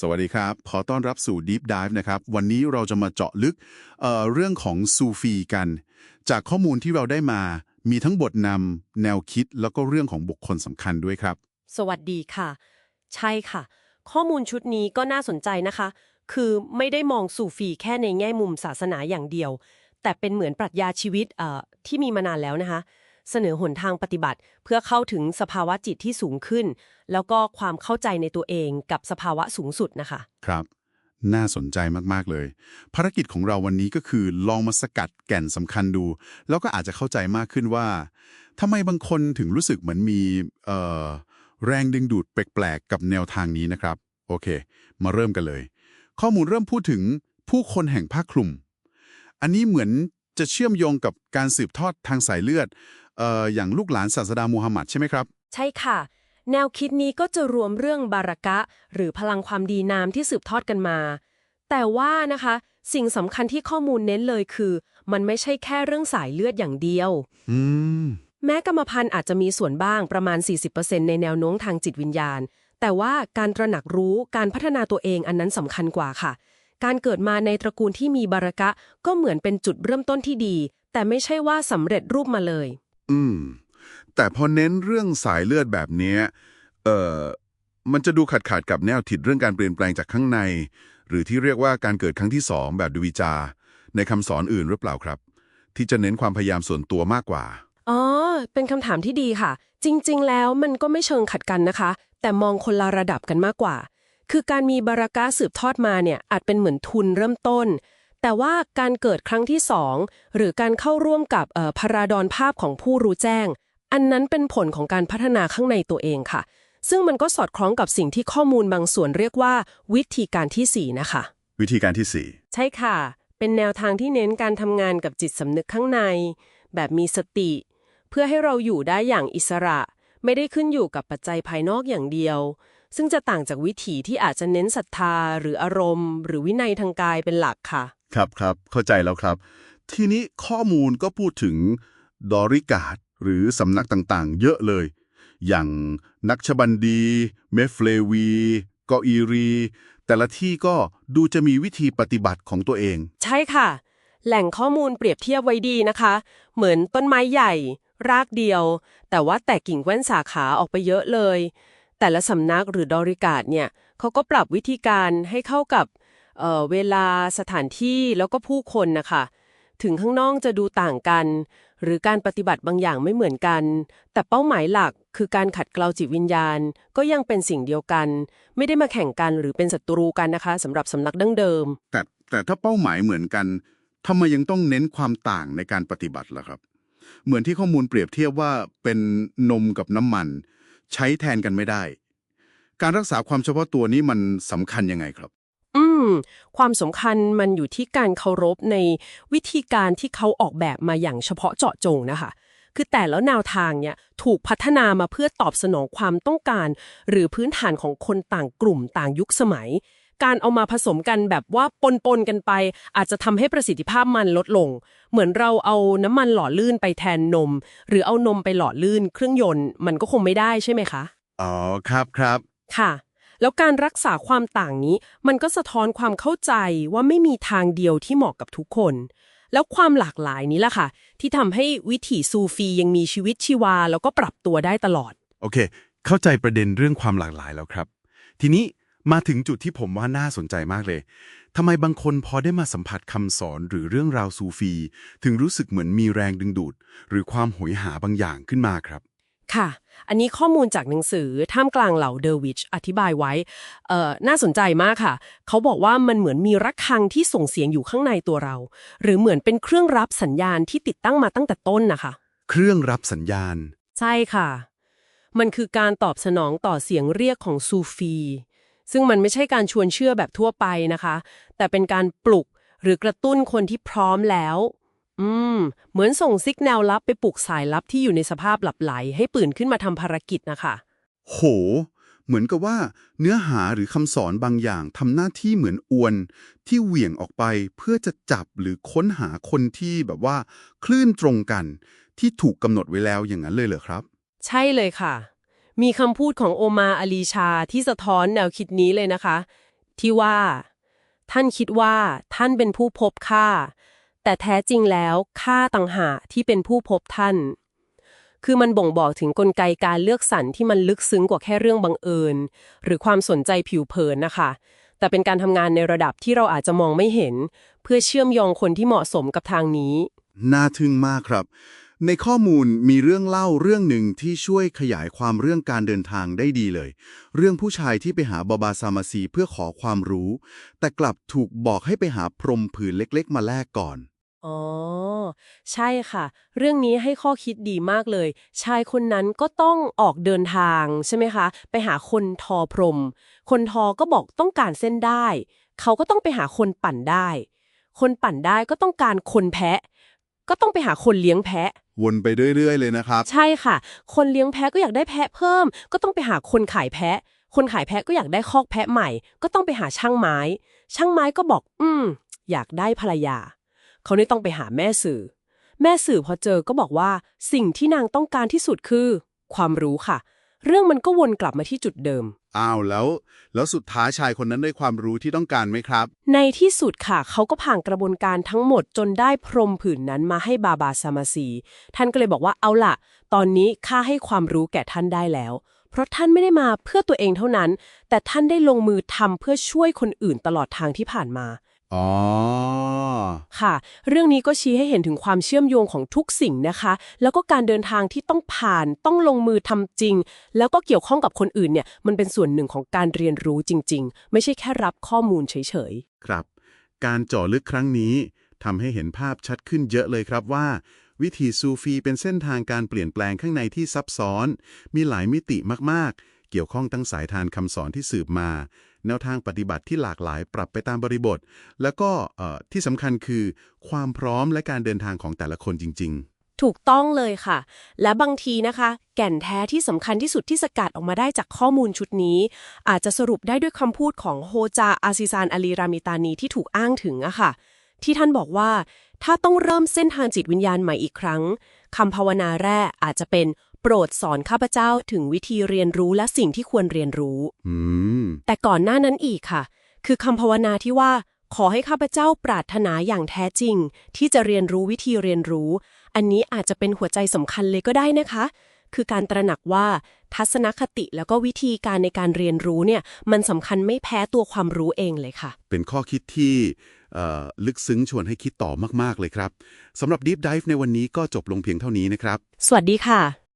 สวัสดีครับ ขอต้อนรับสู่ Deep Dive นะครับ วันนี้เราจะมาเจาะลึกเเรื่องของซูฟีกัน จากข้อมูลที่เราได้มา มีทั้งบทนำแนวคิดแล้วก็เรื่องของบุคคลสำคัญด้วยครับ สวัสดีค่ะ ใช่ค่ะ ข้อมูลชุดนี้ก็น่าสนใจนะคะ คือไม่ได้มองสูฟีแค่ในแง่มุมศาสนาอย่างเดียว แต่เป็นเหมือนปรัชญาชีวิตที่มีมานานแล้วนะคะ เสนอหนทางปฏิบัติ เพื่อเข้าถึงสภาวะจิตที่สูงขึ้น แล้วก็ความเข้าใจในตัวเองกับสภาวะสูงสุดนะคะ ครับ น่าสนใจมากๆเลย ภารกิจของเราวันนี้ก็คือลองมาสกัดแก่นสำคัญดู แล้วก็อาจจะเข้าใจมากขึ้นว่าทำไมบางคนถึงรู้สึกเหมือนมีแรงดึงดูดแปลกๆกับแนวทางนี้นะครับ โอเค มาเริ่มกันเลย ข้อมูลเริ่มพูดถึงผู้คนแห่งภาคคลุม อันนี้เหมือนจะเชื่อมโยงกับการสืบทอดทางสายเลือด เอ่ออย่างลูกหลานศาสดามูฮัมหมัดใช่ไหมครับ ใช่ค่ะ แนวคิดนี้ก็จะรวมเรื่องบารักะ หรือพลังความดีนามที่สืบทอดกันมา แต่ว่านะคะ สิ่งสำคัญที่ข้อมูลเน้นเลยคือ มันไม่ใช่แค่เรื่องสายเลือดอย่างเดียว อืม แม้กรรมพันธุ์อาจจะมีส่วนบ้างประมาณ 40%ในแนวโน้มทางจิตวิญญาณ แต่ว่าการตระหนักรู้การพัฒนาตัวเองอันนั้นสำคัญกว่าค่ะ การเกิดมาในตระกูลที่มีบารักะก็เหมือนเป็นจุดเริ่มต้นที่ดี แต่ไม่ใช่ว่าสำเร็จรูปมาเลย อืม แต่พอเน้นเรื่องสายเลือดแบบเนี้ยเอ่อ มันจะดูขัดขาดกับแนวทิศเรื่องการเปลี่ยนแปลงจากข้างใน หรือที่เรียกว่าการเกิดครั้งที่สองแบบดวิจา ในคำสอนอื่นหรือเปล่าครับ ที่จะเน้นความพยายามส่วนตัวมากกว่า อ๋อ เป็นคำถามที่ดีค่ะ จริง ๆ แล้วมันก็ไม่เชิงขัดกันนะคะ แต่มองคนละระดับกันมากกว่า คือการมีบารักะสืบทอดมาเนี่ยอาจเป็นเหมือนทุนเริ่มต้น แต่ว่าการเกิดครั้งที่สองหรือการเข้าร่วมกับเอ่อพาราดอนภาพของผู้รู้แจ้ง อันนั้นเป็นผลของการพัฒนาข้างในตัวเองค่ะ ซึ่งมันก็สอดคล้องกับสิ่งที่ข้อมูลบางส่วนเรียกว่า วิธีการที่สี่นะคะ วิธีการที่สี่ใช่ค่ะ เป็นแนวทางที่เน้นการทำงานกับจิตสำนึกข้างใน แบบมีสติ เพื่อให้เราอยู่ได้อย่างอิสระ ไม่ได้ขึ้นอยู่กับปัจจัยภายนอกอย่างเดียว ซึ่งจะต่างจากวิถีที่อาจจะเน้นศรัทธาหรืออารมณ์ หรือวินัยทางกายเป็นหลักค่ะ ครับครับเข้าใจแล้วครับ ทีนี้ข้อมูลก็พูดถึงดอริกาดหรือสำนักต่างๆ เยอะเลย อย่างนักชบันดี เมฟเลวีกออีรี แต่ละที่ก็ดูจะมีวิธีปฏิบัติของตัวเอง ใช่ค่ะ แหล่งข้อมูลเปรียบเทียบไว้ดีนะคะ เหมือนต้นไม้ใหญ่ รากเดียว แต่ว่าแตกกิ่งแว่นสาขาออกไปเยอะเลย แต่ละสำนักหรือดอริกาดเนี่ยเขาก็ปรับวิธีการให้เข้ากับเออเวลาสถานที่แล้วก็ผู้คนนะคะถึงข้างนอกจะดูต่างกัน หรือการปฏิบัติบางอย่างไม่เหมือนกัน แต่เป้าหมายหลักคือการขัดเกลาจิตวิญญาณ ก็ยังเป็นสิ่งเดียวกัน ไม่ได้มาแข่งกันหรือเป็นศัตรูกันนะคะสำหรับสำนักดั้งเดิม แต่แต่ถ้าเป้าหมายเหมือนกันทำไมยังต้องเน้นความต่างในการปฏิบัติล่ะครับ เหมือนที่ข้อมูลเปรียบเทียบว่าเป็นนมกับน้ำมัน ใช้แทนกันไม่ได้ การรักษาความเฉพาะตัวนี้มันสำคัญยังไงครับ อืม ความสำคัญมันอยู่ที่การเคารพในวิธีการที่เขาออกแบบมาอย่างเฉพาะเจาะจงนะคะคือแต่แล้วแนวทางเนี่ยถูกพัฒนามาเพื่อตอบสนองความต้องการ หรือพื้นฐานของคนต่างกลุ่มต่างยุคสมัย การเอามาผสมกันแบบว่าปนปนๆกันไป อาจจะทำให้ประสิทธิภาพมันลดลง เหมือนเราเอาน้ำมันหล่อลื่นไปแทนนม หรือเอานมไปหล่อลื่นเครื่องยนต์ มันก็คงไม่ได้ใช่ไหมคะอ๋อครับครับค่ะ แล้วการรักษาความต่างนี้ มันก็สะท้อนความเข้าใจว่าไม่มีทางเดียวที่เหมาะกับทุกคน แล้วความหลากหลายนี้ล่ะค่ะ ที่ทำให้วิถีซูฟียังมีชีวิตชีวา แล้วก็ปรับตัวได้ตลอด โอเค เข้าใจประเด็นเรื่องความหลากหลายแล้วครับ ทีนี้ มาถึงจุดที่ผมว่าน่าสนใจมากเลย ทำไมบางคนพอได้มาสัมผัสคำสอนหรือเรื่องราวซูฟี ถึงรู้สึกเหมือนมีแรงดึงดูด หรือความโหยหาบางอย่างขึ้นมาครับ ค่ะ อันนี้ข้อมูลจากหนังสือท่ามกลางเหล่าเดอร์วิชอธิบายไว้ เอ่อ น่าสนใจมากค่ะ เขาบอกว่ามันเหมือนมีระฆังที่ส่งเสียงอยู่ข้างในตัวเรา หรือเหมือนเป็นเครื่องรับสัญญาณที่ติดตั้งมาตั้งแต่ต้นนะคะ เครื่องรับสัญญาณ ใช่ค่ะ มันคือการตอบสนองต่อเสียงเรียกของซูฟี ซึ่งมันไม่ใช่การชวนเชื่อแบบทั่วไปนะคะ แต่เป็นการปลุกหรือกระตุ้นคนที่พร้อมแล้ว อืม เหมือนส่งซิกแนวลับไปปลุกสายลับที่อยู่ในสภาพหลับไหล ให้ตื่นขึ้นมาทำภารกิจนะคะ โห เหมือนกับว่า เนื้อหาหรือคำสอนบางอย่างทำหน้าที่เหมือนอวน ที่เหวี่ยงออกไปเพื่อจะจับหรือค้นหาคนที่แบบว่า คลื่นตรงกัน ที่ถูกกำหนดไว้แล้วอย่างนั้นเลยเหรอครับ ใช่เลยค่ะ มีคำพูดของโอมาอาลีชาที่สะท้อนแนวคิดนี้เลยนะคะ ที่ว่า ท่านคิดว่าท่านเป็นผู้พบข้าแต่แท้จริงแล้วข้าต่างหากที่เป็นผู้พบท่าน คือมันบ่งบอกถึงกลไกการเลือกสรรที่มันลึกซึ้งกว่าแค่เรื่องบังเอิญ หรือความสนใจผิวเผินนะคะ แต่เป็นการทำงานในระดับที่เราอาจจะมองไม่เห็น เพื่อเชื่อมโยงคนที่เหมาะสมกับทางนี้ น่าทึ่งมากครับ ในข้อมูลมีเรื่องเล่าเรื่องหนึ่งที่ช่วยขยายความเรื่องการเดินทางได้ดีเลย เรื่องผู้ชายที่ไปหาบาบาซามาซีเพื่อขอความรู้ แต่กลับถูกบอกให้ไปหาพรมผืนเล็กๆ มาแลกก่อน อ๋อ ใช่ค่ะ เรื่องนี้ให้ข้อคิดดีมากเลย ชายคนนั้นก็ต้องออกเดินทางใช่ไหมคะ ไปหาคนทอพรม คนทอก็บอกต้องการเส้นได้ เขาก็ต้องไปหาคนปั่นได้ คนปั่นได้ก็ต้องการคนแพะ ก็ต้องไปหาคนเลี้ยงแพะ วนไปเรื่อย ๆ เลยนะครับ ใช่ค่ะ คนเลี้ยงแพะก็อยากได้แพะเพิ่ม ก็ต้องไปหาคนขายแพะ คนขายแพะก็อยากได้คอกแพะใหม่ ก็ต้องไปหาช่างไม้ ช่างไม้ก็บอก อืม อยากได้ภรรยา เขาเลยต้องไปหาแม่สื่อ แม่สื่อพอเจอก็บอกว่า สิ่งที่นางต้องการที่สุดคือ ความรู้ค่ะ เรื่องมันก็วนกลับมาที่จุดเดิม อ้าวแล้ว แล้วสุดท้ายชายคนนั้นได้ความรู้ที่ต้องการไหมครับ ในที่สุดค่ะ เขาก็ผ่านกระบวนการทั้งหมดจนได้พรมผืนนั้นมาให้บาบาซามาซี ท่านก็เลยบอกว่าเอาล่ะ ตอนนี้ข้าให้ความรู้แก่ท่านได้แล้ว เพราะท่านไม่ได้มาเพื่อตัวเองเท่านั้น แต่ท่านได้ลงมือทำเพื่อช่วยคนอื่นตลอดทางที่ผ่านมา อ๋อ ค่ะ เรื่องนี้ก็ชี้ให้เห็นถึงความเชื่อมโยงของทุกสิ่งนะคะ แล้วก็การเดินทางที่ต้องผ่านต้องลงมือทำจริง แล้วก็เกี่ยวข้องกับคนอื่นเนี่ย มันเป็นส่วนหนึ่งของการเรียนรู้จริง ๆ ไม่ใช่แค่รับข้อมูลเฉยๆครับ การเจาะลึกครั้งนี้ทำให้เห็นภาพชัดขึ้นเยอะเลยครับว่า วิถีซูฟีเป็นเส้นทางการเปลี่ยนแปลงข้างในที่ซับซ้อน มีหลายมิติมากๆ เกี่ยวข้องทั้งสายทานคำสอนที่สืบมา แนวทางปฏิบัติที่หลากหลายปรับไปตามบริบท แล้วก็ที่สำคัญคือความพร้อมและการเดินทางของแต่ละคนจริง ๆถูกต้องเลยค่ะ และบางทีนะคะ แก่นแท้ที่สำคัญที่สุดที่สกัดออกมาได้จากข้อมูลชุดนี้ อาจจะสรุปได้ด้วยคำพูดของโฮจาอาซิซานอาลีรามิตานีที่ถูกอ้างถึงอะค่ะ ที่ท่านบอกว่า ถ้าต้องเริ่มเส้นทางจิตวิญญาณใหม่อีกครั้งคำภาวนาแรกอาจจะเป็น โปรดสอนข้าพเจ้าถึงวิธีเรียนรู้และสิ่งที่ควรเรียนรู้ๆอืมแต่ก่อนหน้านั้นอีกค่ะ คือคำภาวนาที่ว่า ขอให้ข้าพเจ้าปรารถนาอย่างแท้จริง ที่จะเรียนรู้วิธีเรียนรู้ อันนี้อาจจะเป็นหัวใจสำคัญเลยก็ได้นะคะ คือการตระหนักว่า ทัศนคติแล้วก็วิธีการในการเรียนรู้เนี่ย มันสำคัญไม่แพ้ตัวความรู้เองเลยค่ะ เป็นข้อคิดที่เอ่อลึกซึ้งชวนให้คิดต่อมาก ๆ เลยครับสำหรับ Deep Dive ในวันนี้ก็จบลงเพียงเท่านี้นะครับ สวัสดีค่ะ